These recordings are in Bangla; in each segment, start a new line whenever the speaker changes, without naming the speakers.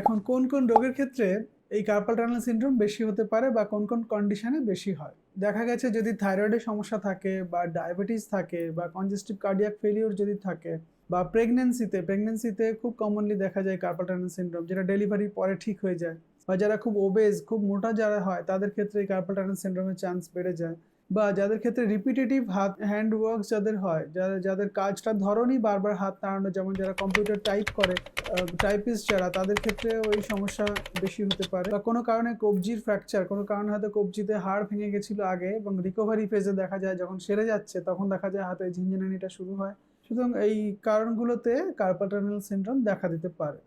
এখন কোন কোন রোগের ক্ষেত্রে এই কার্পাল টানেল সিনড্রোম বেশি হতে পারে বা কোন কোন কন্ডিশনে বেশি হয়? দেখা গেছে যদি থাইরয়েডের সমস্যা থাকে বা ডায়াবেটিস থাকে বা কনজেস্টিভ কার্ডিয়াক ফেলিওর যদি থাকে বা প্রেগনেন্সিতে প্রেগনেন্সিতে খুব কমনলি দেখা যায় কার্পাল টানেল সিনড্রোম যেটা ডেলিভারির পরে ঠিক হয়ে যায় বা যারা খুব ওবেজ খুব মোটা যারা হয় তাদের ক্ষেত্রে এই কার্পাল টানেল সিনড্রোমের চান্স বেড়ে যায়। বা যাদের ক্ষেত্রে রিপিটেটিভ হাত হ্যান্ড ওয়ার্ক যাদের হয়, যারা, যাদের কাজটার ধরনই বারবার হাত নাড়ানো, যেমন যারা কম্পিউটার টাইপ করে টাইপিস্ট যারা, তাদের ক্ষেত্রে ওই সমস্যা বেশি হতে পারে। বা কোনো কারণে কবজির ফ্র্যাকচার কোনো কারণে হয়তো কবজিতে হাড় ভেঙে গেছিল আগে এবং রিকভারি ফেজে দেখা যায় যখন সেরে যাচ্ছে, তখন দেখা যায় হাতে ঝিনঝিনানিটা শুরু হয়। সুতরাং এই কারণগুলোতে কার্পাল টানেল সিনড্রোম দেখা দিতে পারে।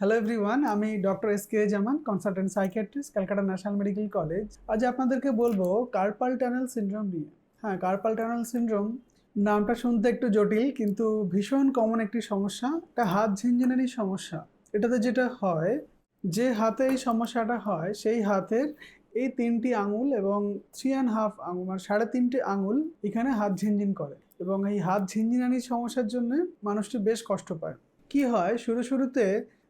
হ্যালো এভরিওয়ান আমি doctor S K Zaman consultant psychiatrist Calcutta national medical college আজ আপনাদেরকে বলব কার্পাল টানেল সিনড্রোম নিয়ে। হ্যাঁ কার্পাল টানেল সিনড্রোম নামটা শুনতে একটু জটিল, কিন্তু ভীষণ কমন একটি সমস্যা একটা হাত ঝিনঝিনানি সমস্যা। এটাতে যেটা হয়, যে হাতে এই সমস্যাটা হয়, সেই হাতের এই তিনটি আঙুল এবং থ্রি অ্যান্ড হাফ আঙুল মানে সাড়ে তিনটি আঙুল এখানে হাত ঝিনঝিন করে। এবং এই হাত ঝিনঝিনানির সমস্যার জন্য মানুষটি বেশ কষ্ট পায়। কি হয়, শুরু শুরুতে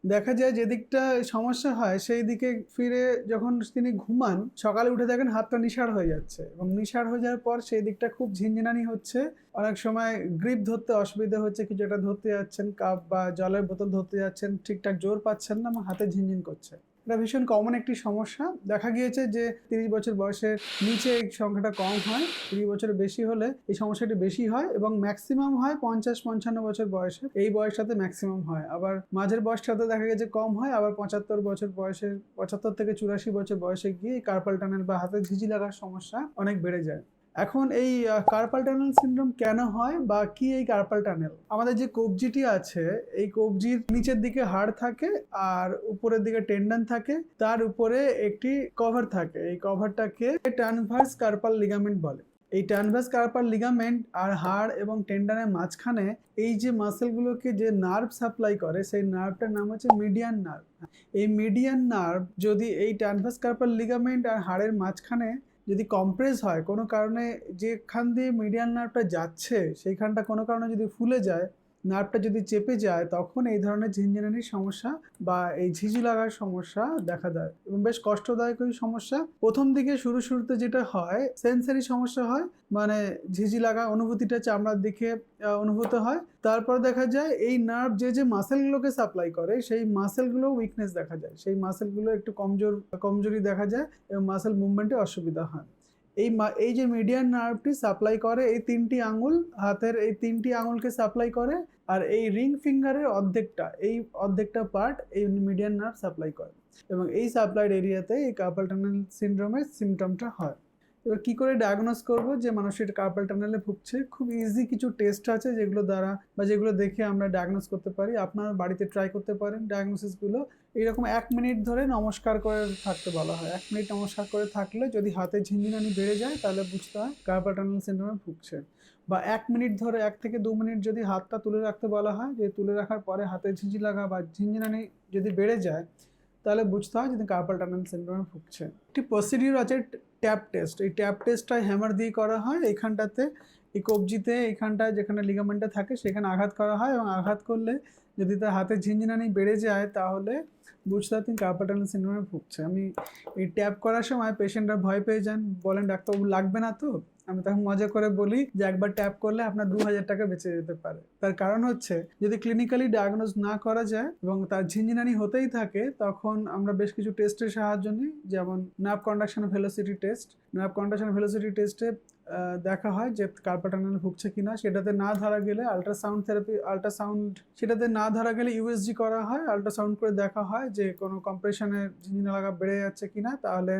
দেখা যায় যেদিকটা সমস্যা হয়, সেই দিকে ফিরে যখন তিনি ঘুমান, সকালে উঠে দেখেন হাতটা নিষাড় হয়ে যাচ্ছে এবং নিশার হয়ে যাওয়ার পর সেই দিকটা খুব ঝিনঝিনানি হচ্ছে। অনেক সময় গ্রিপ ধরতে অসুবিধা হচ্ছে, কিছু একটা ধরতে যাচ্ছেন, কাপ বা জলের বোতল ধরতে যাচ্ছেন, ঠিকঠাক জোর পাচ্ছেন না, হাতে ঝিনঝিন করছে। এটা ভীষণ কমন একটি সমস্যা। দেখা গিয়েছে যে তিরিশ বছর বয়সের নিচে এই সংখ্যাটা কম হয় তিরিশ বছরের বেশি হলে এই সমস্যাটি বেশি হয় এবং ম্যাক্সিমাম হয় পঞ্চাশ, পঞ্চান্ন বছর বয়সে। এই বয়সটাতে ম্যাক্সিমাম হয়। আবার মাঝের বয়সটাতে দেখা গেছে কম হয়, আবার পঁচাত্তর বছর বয়সের, পঁচাত্তর থেকে চুরাশি বছর বয়সে গিয়ে কার্পাল টানেল বা হাতে ঝিঝি লাগার সমস্যা অনেক বেড়ে যায়। এখন এই কার্পাল টানেল সিনড্রোম কেন হয় বা কি এই কার্পাল টানেল আমাদের যে কবজিটি আছে, এই কবজির নিচের দিকে হাড় থাকে আর উপরের দিকে টেন্ডন থাকে। তার উপরে একটি কভার থাকে। এই কভারটাকে ট্রানভার্স কার্পাল লিগামেন্ট বলে। এই ট্রানভার্স কার্পাল লিগামেন্ট আর হাড় এবং টেন্ডনের মাঝখানে এই যে মাসেলগুলোকে যে নার্ভ সাপ্লাই করে, সেই নার্ভটার নাম হচ্ছে মিডিয়ান নার্ভ এই মিডিয়ান নার্ভ যদি এই ট্রানভার্স কার্পাল লিগামেন্ট আর হাড়ের মাঝখানে যদি কম্প্রেস হয়, কোনো কারণে যেখান দিয়ে মিডিয়ান নার্ভটা যাচ্ছে, সেইখানটা কোনো কারণে যদি ফুলে যায় নার্ভটা যদি চেপে যায়, তখন এই ধরনের ঝিনঝিনানির সমস্যা বা এই ঝিঝি লাগার সমস্যা দেখা দেয়। এবং বেশ কষ্টদায়ক ওই সমস্যা। প্রথম দিকে শুরু, শুরুতে যেটা হয় সেন্সারি সমস্যা হয় মানে ঝিঝি লাগা অনুভূতিটা চামড়ার দিকে অনুভূত হয়। তারপর দেখা যায়, এই নার্ভ যে যে মাসেলগুলোকে সাপ্লাই করে, সেই মাসেলগুলো উইকনেস দেখা যায়। সেই মাসেলগুলো একটু কমজোর, কমজোরি দেখা যায় এবং মাসেল মুভমেন্টে অসুবিধা হয়। এই এই যে মিডিয়ান নার্ভটি সাপ্লাই করে, এই তিনটি আঙুল, হাতের এই তিনটি আঙুলকে সাপ্লাই করে, আর এই রিং ফিঙ্গারের অর্ধেকটা, এই অর্ধেকটা পার্ট এই মিডিয়ান নার্ভ সাপ্লাই করে। এবং এই সাপ্লাইড এরিয়াতে এই কার্পাল টানেল সিনড্রোমের সিমটমটা হয়। এবার কী করে ডায়াগনোস করব যে মানুষের কার্পাল টানেলে ভুগছে? খুব ইজি কিছু টেস্ট আছে যেগুলো দ্বারা বা যেগুলো দেখে আমরা ডায়াগনোস করতে পারি। আপনার বাড়িতে ট্রাই করতে পারেন ডায়াগনোসিসগুলো এইরকম এক মিনিট ধরে নমস্কার করে থাকতে বলা হয়। এক মিনিট নমস্কার করে থাকলে যদি হাতে ঝিনঝিনানি বেড়ে যায়, তাহলে বুঝতে হয় কার্পাল টানেল সিনড্রোমে ভুগছে। বা এক মিনিট ধরে, এক থেকে দু মিনিট যদি হাতটা তুলে রাখতে বলা হয়, যে তুলে রাখার পরে হাতে ঝিঁঝি লাগা বা ঝিনঝিনানি যদি বেড়ে যায় তাহলে বুঝতে হয় যদি কার্পাল টানেল সিনড্রোমে ভুগছে। একটি প্রসিডিউর আছে ট্যাপ টেস্ট এই ট্যাপ টেস্টটা হ্যামার দিয়ে করা হয়, এইখানটাতে এই কবজিতে, এইখানটায় যেখানে লিগামেন্টটা থাকে, সেখানে আঘাত করা হয় এবং আঘাত করলে যদি তার হাতে ঝিনঝিনানি বেড়ে যায়, তাহলে বুঝতে হয় তিনি কার্পাল টানেল সিনড্রোমে ভুগছে। আমি এই ট্যাপ করার সময় পেশেন্টরা ভয় পেয়ে যান, বলেন, ডাক্তারবাবু, লাগবে না তো? আমি তখন মজা করে বলি যে একবার ট্যাপ করলে আপনার দু হাজার টাকা বেঁচে যেতে পারে। তার কারণ হচ্ছে, যদি ক্লিনিক্যালি ডায়াগনোজ না করা যায় এবং তার ঝিনঝিনানি হতেই থাকে, তখন আমরা বেশ কিছু টেস্টের সাহায্য নিই। যেমন nerve conduction velocity test nerve conduction velocity টেস্টে দেখা হয় যে কার্পাটানাল ভুগছে কিনা, সেটাতে না ধরা গেলে আল্ট্রাসাউন্ড থেরাপি আল্ট্রাসাউন্ড সেটাতে না ধরা গেলে ইউএসজি করা হয়। আল্ট্রাসাউন্ড করে দেখা হয় যে কোনো কম্প্রেশনের ঝিনঝিনা লাগা বেড়ে যাচ্ছে কিনা, তাহলে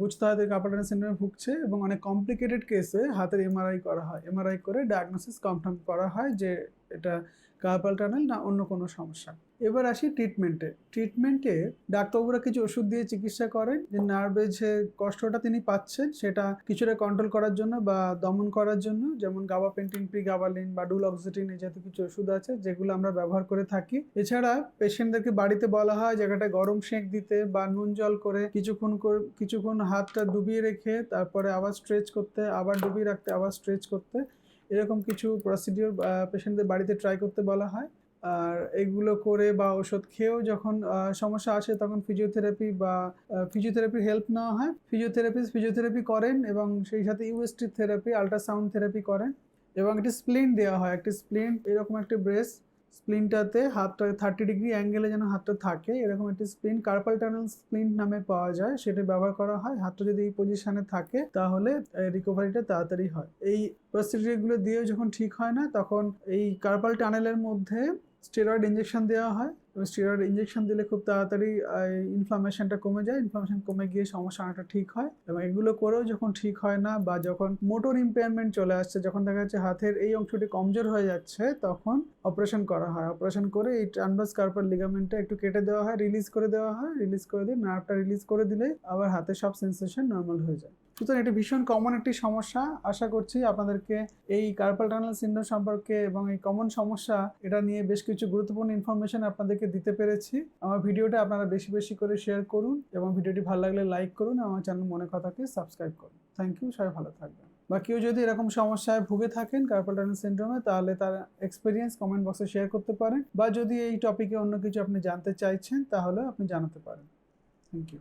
বুঝতে হয় যে কার্পাটানাল সিন্ড্রোমে ভুগছে এবং অনেক কমপ্লিকেটেড কেসে হাতের এমআরআই করা হয়। এমআরআই করে ডায়াগনোসিস কনফার্ম করা হয় যে এটা কার্পাল টানেল না অন্য কোনো সমস্যা। এবার আসি ট্রিটমেন্টে ট্রিটমেন্টে ডাক্তারবাবুরা কিছু ওষুধ দিয়ে চিকিৎসা করেন। যে নার্ভে যে কষ্টটা তিনি পাচ্ছেন, সেটা কিছুটা কন্ট্রোল করার জন্য বা দমন করার জন্য, যেমন গাবাপেন্টিন প্রি গাবালিন বা ডুলক্সিটিন এই জাতীয় কিছু ওষুধ আছে, যেগুলো আমরা ব্যবহার করে থাকি। এছাড়া পেশেন্টদেরকে বাড়িতে বলা হয় জায়গাটা গরম সেঁক দিতে বা নুন জল করে কিছুক্ষণ কিছুক্ষণ হাতটা ডুবিয়ে রেখে তারপরে আবার স্ট্রেচ করতে, আবার ডুবিয়ে রাখতে, আবার স্ট্রেচ করতে। এরকম কিছু প্রসিডিওর পেশেন্টদের বাড়িতে ট্রাই করতে বলা হয়। আর এগুলো করে বা ওষুধ খেয়েও যখন সমস্যা আসে তখন ফিজিওথেরাপি বা ফিজিওথেরাপির হেল্প নেওয়া হয়। ফিজিওথেরাপিস্ট ফিজিওথেরাপি করেন এবং সেই সাথে ইউএসটি থেরাপি আল্ট্রাসাউন্ড থেরাপি করেন। এবং একটি স্প্লিন দেওয়া হয়, একটি স্প্লিন এরকম একটি ব্রেস স্প্লিনটাতে হাতটা থার্টি ডিগ্রি অ্যাঙ্গেলে যেন হাতটা থাকে, এরকম একটি স্প্লিন কার্পাল টানেল স্প্লিন নামে পাওয়া যায়, সেটা ব্যবহার করা হয়। হাতটা যদি এই পজিশনে থাকে, তাহলে রিকভারিটা তাড়াতাড়ি হয়। এই প্রসিডিউরগুলো দিয়েও যখন ঠিক হয় না, তখন এই কার্পাল টানেলের মধ্যে স্টেরয়েড ইঞ্জেকশন দেওয়া হয়। এবং স্টেরয়েড ইঞ্জেকশন দিলে খুব তাড়াতাড়ি ইনফ্লামেশনটা কমে যায়। ইনফ্লামেশন কমে গিয়ে সমস্যা অনেকটা ঠিক হয় এবং এগুলো করেও যখন ঠিক হয় না বা যখন মোটর ইম্পেয়ারমেন্ট চলে আসছে, যখন দেখা যাচ্ছে হাতের এই অংশটি কমজোর হয়ে যাচ্ছে, তখন অপারেশন করা হয়। অপারেশন করে এই ট্রানভার্স কার্পাল লিগামেন্টটা একটু কেটে দেওয়া হয় রিলিজ করে দেওয়া হয়। রিলিজ করে দিয়ে নার্ভটা রিলিজ করে দিলে আবার হাতের সব সেন্সেশন নর্মাল হয়ে যায়। সুতরাং এটি ভীষণ কমন একটি সমস্যা। আশা করছি আপনাদেরকে এই কার্পাল টানেল সিন্ড্রোম সম্পর্কে এবং এই কমন সমস্যা, এটা নিয়ে বেশ কিছু গুরুত্বপূর্ণ ইনফরমেশন আপনাদেরকে দিতে পেরেছি। আমার ভিডিওটা আপনারা বেশি বেশি করে শেয়ার করুন এবং ভিডিওটি ভালো লাগলে লাইক করুন আমার চ্যানেল মনে কথাকে সাবস্ক্রাইব করুন। থ্যাংক ইউ সবাই ভালো থাকবেন। বা কেউ যদি এরকম সমস্যায় ভুগে থাকেন কার্পাল টানেল সিন্ড্রোমে তাহলে তার এক্সপিরিয়েন্স কমেন্ট বক্সে শেয়ার করতে পারেন। বা যদি এই টপিকে অন্য কিছু আপনি জানতে চাইছেন তাহলে আপনি জানাতে পারেন। Thank you